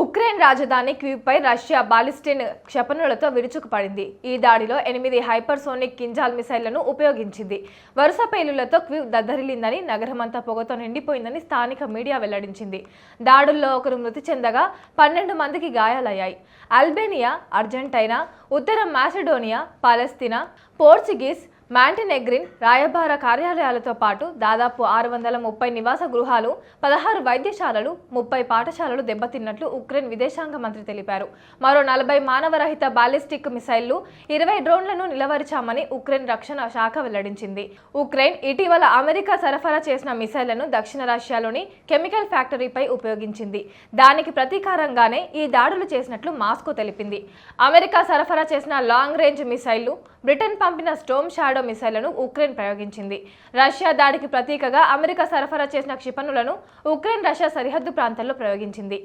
Ukraine రాజధాని క్యూపై Russia బాలిస్టిన్ క్షపణులతో విరుచుకుపడింది. ఈ దాడిలో ఎనిమిది హైపర్సోనిక్ కింజాల్ మిసైళ్ళను ఉపయోగించింది. వరుస పేలులతో క్వివ్ దద్దరిల్లిందని నగరమంతా పొగతో నిండిపోయిందని స్థానిక మీడియా వెల్లడించింది. దాడుల్లో ఒకరు మృతి చెందగా పన్నెండు మందికి గాయాలయ్యాయి. అల్బేనియా అర్జెంటైనా ఉత్తర మాసిడోనియా పాలస్తీనా పోర్చుగీస్ మాంటినెగ్రిన్ రాయబార కార్యాలయాలతో పాటు దాదాపు ఆరు వందల ముప్పై నివాస గృహాలు పదహారు వైద్యశాలలు ముప్పై పాఠశాలలు దెబ్బతిన్నట్లు ఉక్రెయిన్ విదేశాంగ మంత్రి తెలిపారు. మరో నలభై మానవరహిత బాలిస్టిక్ మిసైళ్ళు ఇరవై డ్రోన్లను నిలవరిచామని ఉక్రెయిన్ రక్షణ శాఖ వెల్లడించింది. ఉక్రెయిన్ ఇటీవల అమెరికా సరఫరా చేసిన మిసైళ్ళను దక్షిణ రష్యాలోని కెమికల్ ఫ్యాక్టరీపై ఉపయోగించింది. దానికి ప్రతీకారంగానే ఈ దాడులు చేసినట్లు మాస్కో తెలిపింది. అమెరికా సరఫరా చేసిన లాంగ్ రేంజ్ మిసైళ్ళు బ్రిటన్ పంపిన స్టోమ్ షాడో మిసైళ్ళను ఉక్రెయిన్ ప్రయోగించింది. రష్యా దాడికి ప్రతీకగా అమెరికా సరఫరా చేసిన క్షిపణులను ఉక్రెయిన్ రష్యా సరిహద్దు ప్రాంతాల్లో ప్రయోగించింది.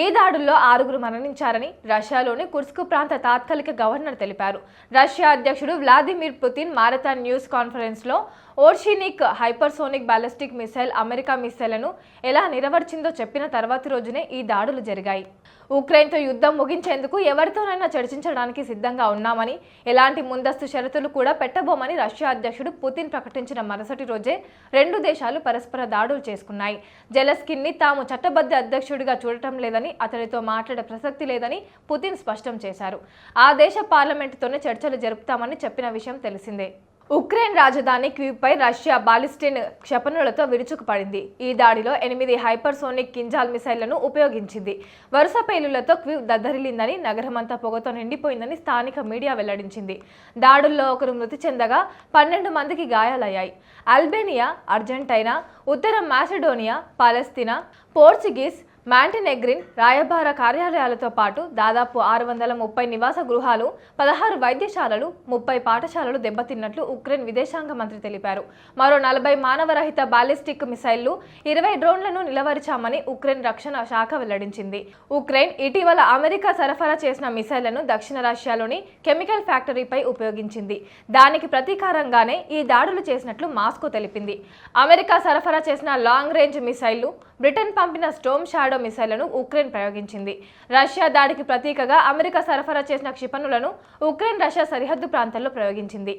ఈ దాడుల్లో ఆరుగురు మరణించారని రష్యాలోని కుర్స్క్ ప్రాంత తాత్కాలిక గవర్నర్ తెలిపారు. రష్యా అధ్యక్షుడు వ్లాదిమిర్ పుతిన్ మారథాన్ న్యూస్ కాన్ఫరెన్స్లో Oreshnik hypersonic ballistic missile America మిసైళ్ళను ఎలా నిరవర్చిందో చెప్పిన తర్వాతి రోజునే ఈ దాడులు జరిగాయి. ఉక్రెయిన్తో యుద్ధం ముగించేందుకు ఎవరితోనైనా చర్చించడానికి సిద్ధంగా ఉన్నామని ఎలాంటి ముందస్తు షరతులు కూడా పెట్టబోమని రష్యా అధ్యక్షుడు పుతిన్ ప్రకటించిన మరుసటి రోజే రెండు దేశాలు పరస్పర దాడులు చేసుకున్నాయి. జెలస్కిన్ని తాము చట్టబద్ధ అధ్యక్షుడిగా చూడటం లేదని అతడితో మాట్లాడే ప్రసక్తి లేదని పుతిన్ స్పష్టం చేశారు. ఆ దేశ పార్లమెంటుతోనే చర్చలు జరుపుతామని చెప్పిన విషయం తెలిసిందే. ఉక్రెయిన్ రాజధాని క్యూపై రష్యా బాలిస్టిన్ క్షపణులతో విరుచుకుపడింది ఈ దాడిలో ఎనిమిది హైపర్సోనిక్ కింజాల్ మిసైళ్ళను ఉపయోగించింది. వరుస పేలులతో క్వివ్ దద్దరిల్లిందని నగరమంతా పొగతో నిండిపోయిందని స్థానిక మీడియా వెల్లడించింది. దాడుల్లో ఒకరు మృతి చెందగా పన్నెండు మందికి గాయాలయ్యాయి. అల్బేనియా అర్జెంటైనా ఉత్తర మాసిడోనియా పాలస్తీనా పోర్చుగీస్ మాంటినెగ్రిన్ రాయబార కార్యాలయాలతో పాటు దాదాపు ఆరు వందల ముప్పై నివాస గృహాలు పదహారు వైద్యశాలలు ముప్పై పాఠశాలలు దెబ్బతిన్నట్లు ఉక్రెయిన్ విదేశాంగ మంత్రి తెలిపారు. మరో నలభై మానవరహిత బాలిస్టిక్ మిసైళ్ళు ఇరవై డ్రోన్లను నిలవరిచామని ఉక్రెయిన్ రక్షణ శాఖ వెల్లడించింది. ఉక్రెయిన్ ఇటీవల అమెరికా సరఫరా చేసిన మిసైళ్ళను దక్షిణ రష్యాలోని కెమికల్ ఫ్యాక్టరీపై ఉపయోగించింది. దానికి ప్రతీకారంగానే ఈ దాడులు చేసినట్లు మాస్కో తెలిపింది. అమెరికా సరఫరా చేసిన లాంగ్ రేంజ్ మిసైళ్ళు బ్రిటన్ పంపిన స్టోమ్ షాడ్ మిసైళ్ళను ఉక్రెయిన్ ప్రయోగించింది. రష్యా దాడికి ప్రతీకగా అమెరికా సరఫరా చేసిన క్షిపణులను ఉక్రెయిన్ రష్యా సరిహద్దు ప్రాంతాల్లో ప్రయోగించింది.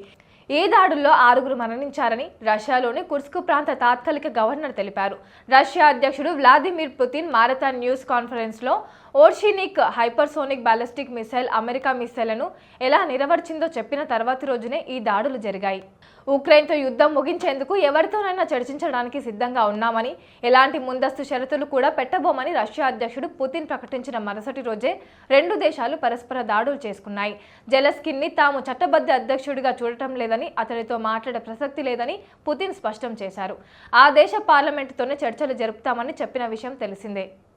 ఈ దాడుల్లో ఆరుగురు మరణించారని రష్యాలోని కుర్స్క్ ప్రాంత తాత్కాలిక గవర్నర్ తెలిపారు. రష్యా అధ్యక్షుడు వ్లాదిమిర్ పుతిన్ మారథాన్ న్యూస్ కాన్ఫరెన్స్లో Oreshnik hypersonic ballistic missile America మిసైళ్ళను ఎలా నిరవర్చిందో చెప్పిన తర్వాతి రోజునే ఈ దాడులు జరిగాయి. ఉక్రెయిన్తో యుద్ధం ముగించేందుకు ఎవరితోనైనా చర్చించడానికి సిద్ధంగా ఉన్నామని ఎలాంటి ముందస్తు షరతులు కూడా పెట్టబోమని రష్యా అధ్యక్షుడు పుతిన్ ప్రకటించిన మరుసటి రోజే రెండు దేశాలు పరస్పర దాడులు చేసుకున్నాయి. జలస్కిన్ని తాము చట్టబద్ధ అధ్యక్షుడిగా చూడటం లేదని అతడితో మాట్లాడే ప్రసక్తి లేదని పుతిన్ స్పష్టం చేశారు. ఆ దేశ పార్లమెంటుతోనే చర్చలు జరుపుతామని చెప్పిన విషయం తెలిసిందే.